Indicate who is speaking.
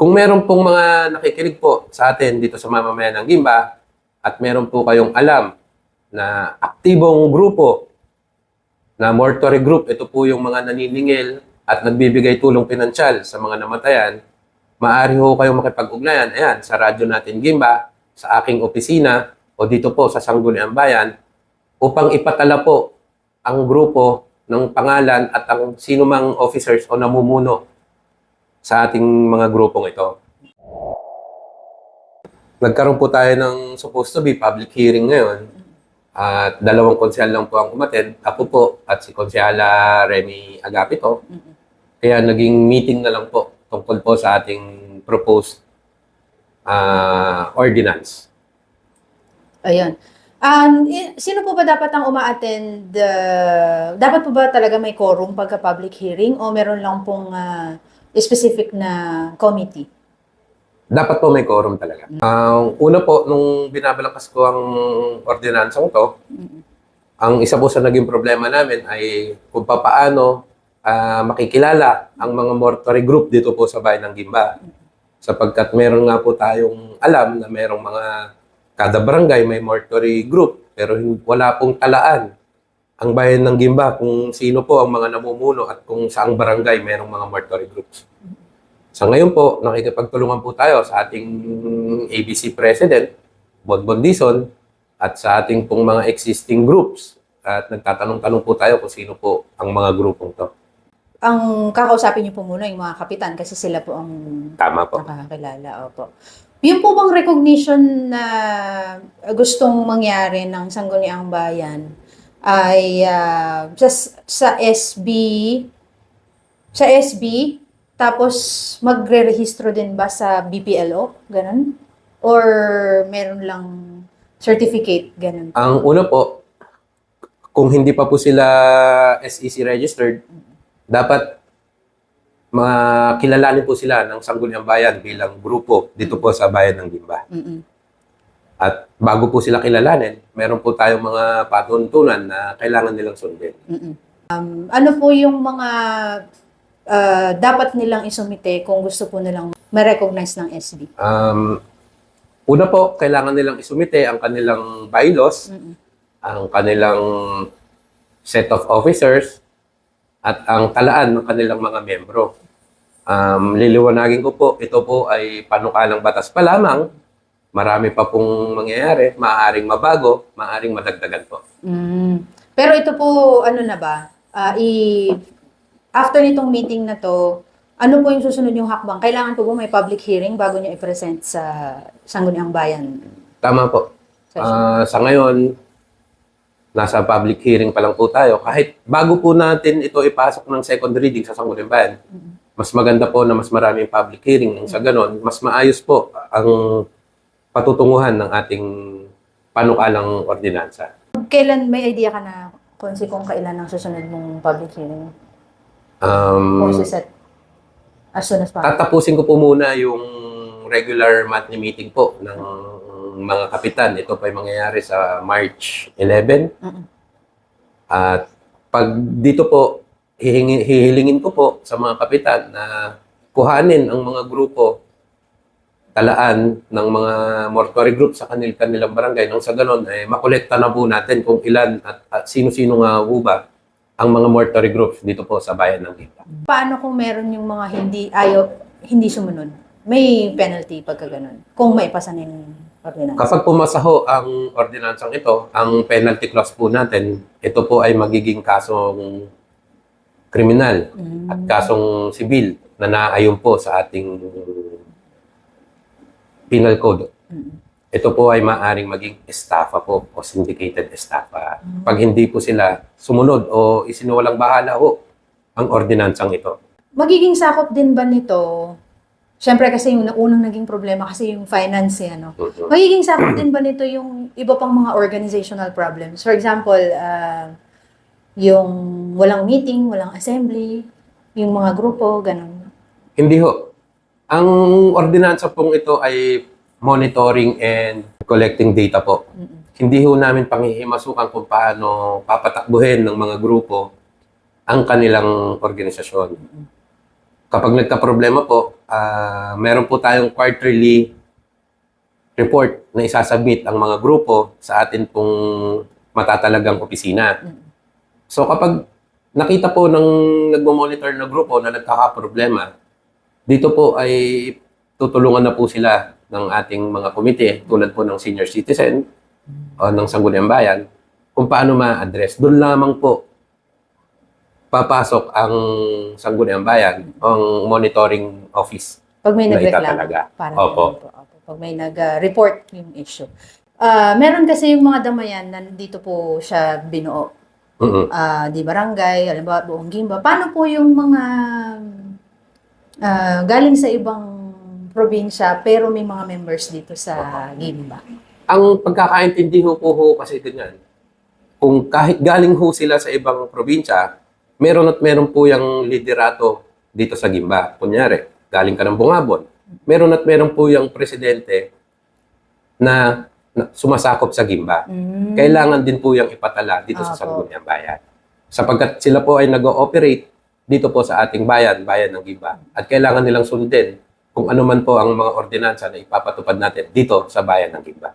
Speaker 1: Kung meron pong mga nakikinig po sa atin dito sa mamamayan ng Gimba at meron po kayong alam na aktibong grupo na mortuary group, ito po yung mga naniningil at nagbibigay tulong pinansyal sa mga namatayan, maaari ho kayong makipag-ugnayan, ayan, sa radyo natin Gimba, sa aking opisina, o dito po sa Sangguniang Bayan, upang ipatala po ang grupo ng pangalan at ang sino mang officers o namumuno sa ating mga grupong ito. Nagkaroon po tayo ng supposed to be public hearing ngayon at dalawang konsyal lang po ang umaten, ako po at si konsyala Remy Agapito. Kaya naging meeting na lang po tungkol po sa ating proposed ah, ordinance.
Speaker 2: Ayun. Um, sino po ba dapat ang uma-attend? uh, dapat po ba talaga may quorum pagka public hearing o meron lang pong ah, specific na committee?
Speaker 1: Dapat po may quorum talaga. Ang una po, nung binabalangkas ko ang ordinansang to, ang isa po sa naging problema namin ay kung papaano ah, makikilala ang mga mortuary group dito po sa bayan ng Gimba. Sapagkat meron nga po tayong alam na merong mga kada barangay may mortuary group pero hin- wala pong talaan ang bayan ng Gimba kung sino po ang mga namumuno at kung saang barangay merong mga mortuary groups. Sa ngayon po, nakikipagtulungan po tayo sa ating ABC President, Bonbon Dizon, at sa ating pong mga existing groups. At nagtatanong-tanong po tayo kung sino po ang mga grupong to.
Speaker 2: Ang kakausapin niyo po muna yung mga kapitan kasi sila po ang
Speaker 1: Tama po.
Speaker 2: nakakakilala. Opo. Yung po bang recognition na gustong mangyari ng Sangguniang Bayan ay ah, sa, sa SB sa SB tapos magre-rehistro din ba sa BPLO? Ganun? Or meron lang certificate? Ganun?
Speaker 1: Ang una po, kung hindi pa po sila SEC registered, dapat makilalanin po sila ng Sangguniang Bayan bilang grupo dito po sa bayan ng Gimba.
Speaker 2: Mm-mm.
Speaker 1: At bago po sila kilalanin, meron po tayong mga patuntunan na kailangan nilang sundin.
Speaker 2: Mm-mm. Um, ano po yung mga ah, dapat nilang isumite kung gusto po nilang ma-recognize ng SB?
Speaker 1: Um, una po, kailangan nilang isumite ang kanilang bylaws,
Speaker 2: Mm-mm.
Speaker 1: ang kanilang set of officers, at ang talaan ng kanilang mga membro. Um, liliwanagin ko po, ito po ay panukalang batas pa lamang. Marami pa pong mangyayari, maaaring mabago, maaaring madagdagan po.
Speaker 2: Mm. Pero ito po, ano na ba? Ah, i after nitong meeting na to, ano po yung susunod yung hakbang? Kailangan po ba may public hearing bago nyo i-present sa Sangguniang Bayan?
Speaker 1: Tama po. Ah, sa ngayon, nasa public hearing pa lang po tayo. Kahit bago po natin ito ipasok ng second reading sa Sangguniang Bayan, mas maganda po na mas maraming public hearing. Sa ganon, mas maayos po ang patutunguhan ng ating panukalang ordinansa.
Speaker 2: Kailan may idea ka na kung si kung kailan ang susunod mong public hearing?
Speaker 1: Um,
Speaker 2: set as soon as possible?
Speaker 1: tatapusin ko po muna yung regular monthly meeting po ng mga kapitan. Ito pa yung mangyayari sa March 11.
Speaker 2: Mm-mm.
Speaker 1: At pag dito po, hihingi, hihilingin ko po sa mga kapitan na kuhanin ang mga grupo talaan ng mga mortuary group sa kanil kanilang barangay. Nang sa ganon, eh, makolekta na po natin kung ilan at, at sino-sino nga po ba ang mga mortuary groups dito po sa bayan ng Gimba.
Speaker 2: Paano kung meron yung mga hindi ayaw, hindi sumunod? May penalty pagka ganun. Kung maipasa na yung ordinance.
Speaker 1: Kapag pumasaho ang ordinansang ito, ang penalty clause po natin, ito po ay magiging kasong kriminal
Speaker 2: Mm.
Speaker 1: at kasong sibil na naayon po sa ating penal code. Ito po ay maaring maging estafa po o syndicated estafa. Pag hindi po sila sumunod o isinuwalang bahala ho ang ordinansang ito.
Speaker 2: Magiging sakop din ba nito? Siyempre kasi yung unang naging problema kasi yung finance eh, ano?
Speaker 1: Mhm.
Speaker 2: Magiging sakop din ba nito yung iba pang mga organizational problems? For example, ah, yung walang meeting, walang assembly, yung mga grupo, ganun.
Speaker 1: Hindi ho. Ang ordinansa pong ito ay monitoring and collecting data po.
Speaker 2: Mm-mm.
Speaker 1: Hindi ho namin panghihimasukan kung paano papatakbuhin ng mga grupo ang kanilang organisasyon. kapag nagka-problema po, ah, meron po tayong quarterly report na isasubmit ang mga grupo sa atin pong matatalagang opisina. So kapag nakita po ng nagmo-monitor na grupo na nagkaka-problema, dito po ay tutulungan na po sila ng ating mga komite tulad po ng senior citizen o ng Sangguniang Bayan kung paano ma-address. Doon lamang po papasok ang Sangguniang Bayan, ang monitoring office.
Speaker 2: Pag may
Speaker 1: Na
Speaker 2: nagreklamo. Parang
Speaker 1: Opo.
Speaker 2: po. Opo. Pag may nag-report yung issue. Ah, meron kasi yung mga damayan na dito po siya binuo.
Speaker 1: Mm-mm.
Speaker 2: Ah, di barangay, halimbawa buong Gimba. Paano po yung mga ah, galing sa ibang probinsya pero may mga members dito sa Gimba?
Speaker 1: Ang pagkakaintindi ho po ho kasi ganyan. Kung kahit galing ho sila sa ibang probinsya, meron at meron po yung liderato dito sa Gimba. Kunyari, galing ka ng Bungabon. Meron at meron po yung presidente na, na sumasakop sa Gimba.
Speaker 2: Mm.
Speaker 1: Kailangan din po yung ipatala dito sa
Speaker 2: Apo.
Speaker 1: Sangguniang Bayan. Sapagkat sila po ay nag-ooperate dito po sa ating bayan, bayan ng Gimba. At kailangan nilang sundin kung ano man po ang mga ordinansa na ipapatupad natin dito sa bayan ng Gimba.